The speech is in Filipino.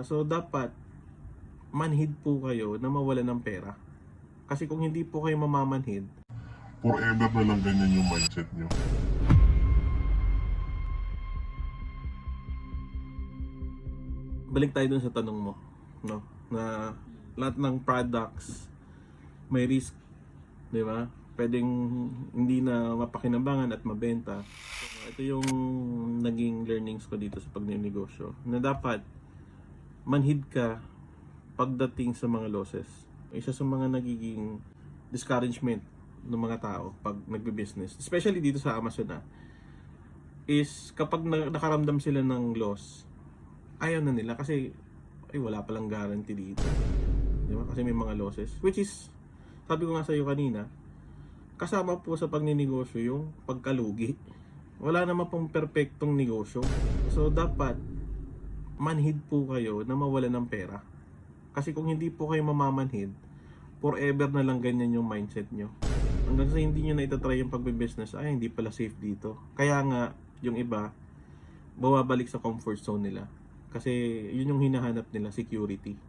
So dapat manhid po kayo na mawala ng pera. Kasi kung hindi po kayo mamamanhid, Forever na lang ganyan yung mindset nyo. balik tayo dun sa tanong mo, no? Na lahat ng products may risk, 'di ba? Pwedeng hindi na mapakinabangan at mabenta. So, ito yung naging learnings ko dito sa pagnenegosyo na dapat manhid ka pagdating sa mga losses. Isa sa mga nagiging discouragement ng mga tao pag nagbe-business, especially dito sa Amazon na, is kapag na- nakaramdam sila ng loss, ayaw na nila kasi ay wala palang guarantee dito. Di ba? Kasi may mga losses. Which is, sabi ko nga sa iyo kanina, kasama po sa pagninegosyo yung pagkalugi. Wala naman pong perfectong negosyo. So, dapat manhid po kayo na mawala ng pera. Kasi kung hindi po kayo mamamanhid, forever na lang ganyan yung mindset nyo. Hanggang sa hindi nyo na itatry yung pagbe-business, ay hindi pala safe dito. Kaya nga, yung iba, bumabalik sa comfort zone nila. Kasi yun yung hinahanap nila, security.